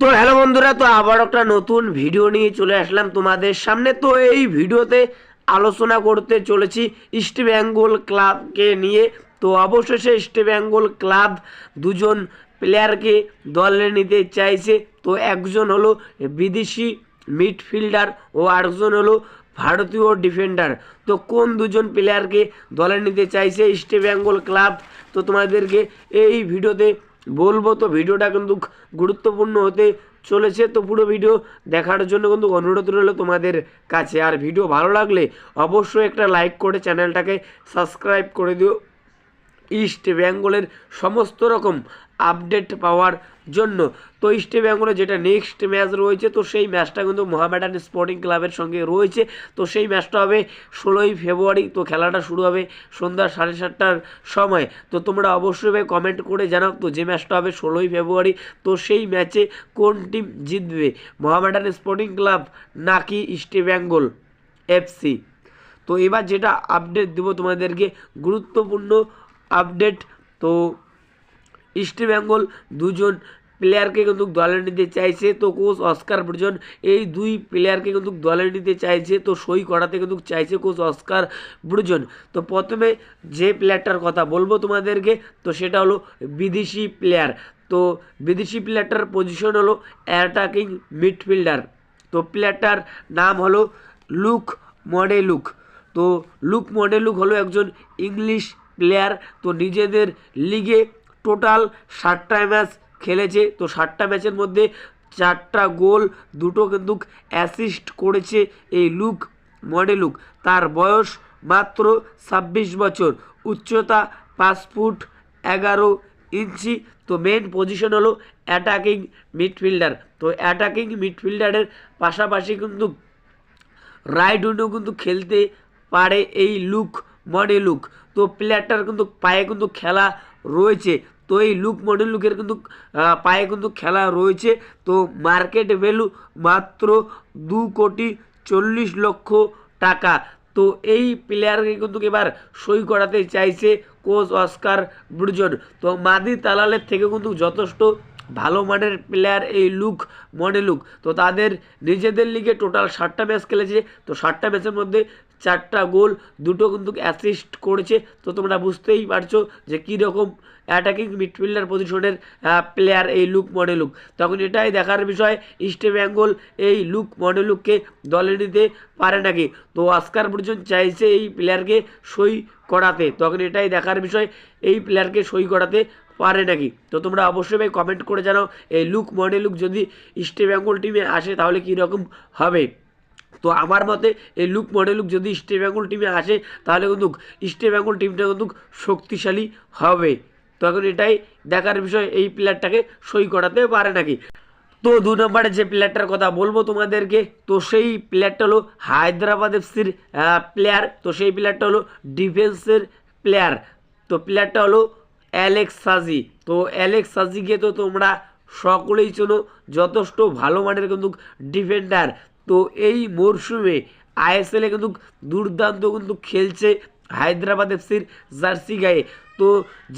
তো হ্যালো বন্ধুরা, তো আবার একটা নতুন ভিডিও নিয়ে চলে আসলাম তোমাদের সামনে। তো এই ভিডিওতে আলোচনা করতে চলেছি ইস্ট বেঙ্গল ক্লাবকে নিয়ে। তো অবশেষে ইস্ট বেঙ্গল ক্লাব দুজন প্লেয়ারকে দলে নিতে চাইছে। তো একজন হলো বিদেশি মিডফিল্ডার ও আরেকজন হলো ভারতীয় ডিফেন্ডার তো কোন দুজন প্লেয়ারকে দলে নিতে চাইছে ইস্ট বেঙ্গল ক্লাব তো তোমাদেরকে এই ভিডিওতে বলব তো, ভিডিওটা কিন্তু গুরুত্বপূর্ণ হতে চলেছে। তো পুরো ভিডিও দেখার জন্য কিন্তু অনুরোধ রইল তোমাদের কাছে। আর ভিডিও ভালো লাগলে অবশ্যই একটা লাইক করে চ্যানেলটাকে সাবস্ক্রাইব করে দিও। ইস্ট বেঙ্গলের সমস্ত রকম আপডেট পাওয়ার জন্য। তো ইস্ট বেঙ্গলে যেটা নেক্সট ম্যাচ রয়েছে, তো সেই ম্যাচটা কিন্তু মোহামেডান স্পোর্টিং ক্লাবের সঙ্গে রয়েছে। তো সেই ম্যাচটা হবে ষোলোই ফেব্রুয়ারি তো খেলাটা শুরু হবে সন্ধ্যা সাড়ে সাতটার সময়। তো তোমরা অবশ্যই কমেন্ট করে জানাও তো যে ম্যাচটা হবে ষোলোই ফেব্রুয়ারি তো সেই ম্যাচে কোন টিম জিতবে? মোহামেডান স্পোর্টিং ক্লাব নাকি ইস্ট বেঙ্গল এফসি তো এবার যেটা আপডেট দেবো তোমাদেরকে, গুরুত্বপূর্ণ আপডেট। তো ইস্ট বেঙ্গল দুজন প্লেয়ারকে কিন্তু দলে নিতে চাইছে। তো কোচ অস্কার ব্রুজন এই দুই প্লেয়ারকে কিন্তু দলে নিতে চাইছে। তো সই করাতে কিন্তু চাইছে কোচ অস্কার ব্রুজন তো প্রথমে যে প্লেয়ারটার কথা বলব তোমাদেরকে, তো সেটা হলো বিদেশি প্লেয়ার তো বিদেশি প্লেয়ারটার পজিশন হলো অ্যাটাকিং মিডফিল্ডার তো প্লেয়ারটার নাম হলো লুক মডেলুক তো লুক মডেলুক হলো একজন ইংলিশ প্লেয়ার তো নিজেদের লিগে টোটাল ষাটটা ম্যাচ খেলেছে। তো ষাটটা ম্যাচের মধ্যে চারটা গোল, দুটো কিন্তু অ্যাসিস্ট করেছে এই লুক মডেলুক তার বয়স মাত্র ছাব্বিশ বছর, উচ্চতা পাঁচ ফুট এগারো ইঞ্চি। তো মেন পজিশন হলো অ্যাটাকিং মিডফিল্ডার তো অ্যাটাকিং মিডফিল্ডারের পাশাপাশি কিন্তু রাইট উইন্ডো কিন্তু খেলতে পারে এই লুক মডে লুক তো প্লেয়ারটার কিন্তু পায়ে কিন্তু খেলা রয়েছে। তো এই লুক মডেল লুকের কিন্তু পায়ে কিন্তু খেলা রয়েছে। তো মার্কেট ভ্যালু মাত্র দু কোটি চল্লিশ লক্ষ টাকা। তো এই প্লেয়ারকে কিন্তু এবার সই করাতে চাইছে কোচ অস্কার ব্রুজন। তো মাদি তালালের থেকে কিন্তু যথেষ্ট ভালো মানের প্লেয়ার এই লুক মনে লুক তো তাদের নিজেদের লিগে টোটাল ষাটটা ম্যাচ খেলেছে, তো ষাটটা ম্যাচের মধ্যে চারটা গোল, দুটো কিন্তু অ্যাসিস্ট করেছে, তো তোমরা বুঝতেই পারছ যে কীরকম অ্যাটাকিং মিডফিল্ডার পজিশনের প্লেয়ার এই লুক মডেলুক তখন এটাই দেখার বিষয় ইস্ট বেঙ্গল এই লুক মডেলুককে দলে নিতে পারে নাকি? তো অস্কার পর্যন্ত চাইছে এই প্লেয়ারকে সই করাতে। তখন এটাই দেখার বিষয়, এই প্লেয়ারকে সই করাতে। পারে নাকি? তো তোমরা অবশ্যই ভাই কমেন্ট করে জানাও, এই লুক মডেলুক যদি ইস্ট বেঙ্গল টিমে আসে তাহলে কীরকম হবে? তো আমার মতে এই লুক মডেলুক যদি ইস্ট বেঙ্গল টিমে আসে তাহলে কিন্তু ইস্ট বেঙ্গল টিমটা কিন্তু শক্তিশালী হবে। তখন এটাই দেখার বিষয়, এই প্লেয়ারটাকে সই করাতে পারে নাকি? তো দু নম্বরে যে প্লেয়ারটার কথা বলব তোমাদেরকে, তো সেই প্লেয়ারটা হলো হায়দ্রাবাদ এফসির প্লেয়ার তো সেই প্লেয়ারটা হলো ডিফেন্সের প্লেয়ার তো প্লেয়ারটা হলো অ্যালেক্স সাজি। তো অ্যালেক্স সাজিকে তো তোমরা সকলেই চেনো, যথেষ্ট ভালো মানের কিন্তু ডিফেন্ডার তো এই মরশুমে আইএসএলে কিন্তু দুর্দান্ত কিন্তু খেলছে হায়দ্রাবাদ এফসির জার্সি গায়ে। তো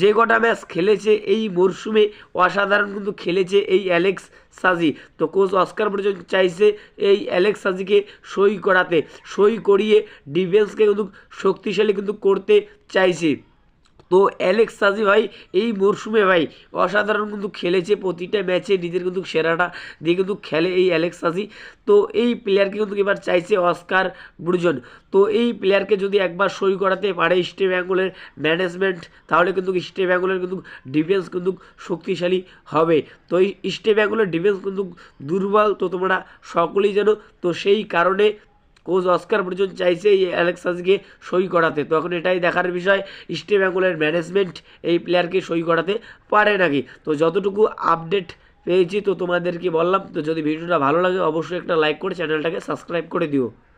যে কটা ম্যাচ খেলেছে এই মরশুমে অসাধারণ কিন্তু খেলেছে এই অ্যালেক্স সাজি। তো কোচ অস্কার পর্যন্ত চাইছে এই অ্যালেক্স সাজিকে সই করাতে, সই করিয়ে ডিফেন্সকে কিন্তু শক্তিশালী কিন্তু করতে চাইছে। তো অ্যালেক্স সাজি ভাই, এই মরশুমে ভাই, অসাধারণ কিন্তু খেলেছে প্রতিটা ম্যাচে, নিজের কিন্তু সেরাটা দিয়ে কিন্তু খেলে এই অ্যালেক্স সাজি। তো এই প্লেয়ারকে কিন্তু এবার চাইছে অস্কার ব্রুজন। তো এই প্লেয়ারকে যদি একবার সই করাতে পারে ইস্ট বেঙ্গলের ম্যানেজমেন্ট তাহলে কিন্তু ইস্ট বেঙ্গলের কিন্তু ডিফেন্স কিন্তু শক্তিশালী হবে। তো এই ইস্ট বেঙ্গলের ডিফেন্স কিন্তু দুর্বল, তো তোমরা সকলেই জানো। তো সেই কারণে কোচ অস্কার পর্যন্ত চাইছে এই অ্যালেক্সাসকে সই করাতে। তো এখন এটাই দেখার বিষয়, ইস্ট বেঙ্গলের ম্যানেজমেন্ট এই প্লেয়ারকে সই করাতে পারে নাকি? তো যতটুকু আপডেট পেয়েছি তো তোমাদেরকে বললাম। তো যদি ভিডিওটা ভালো লাগে অবশ্যই একটা লাইক করে চ্যানেলটাকে সাবস্ক্রাইব করে দিও।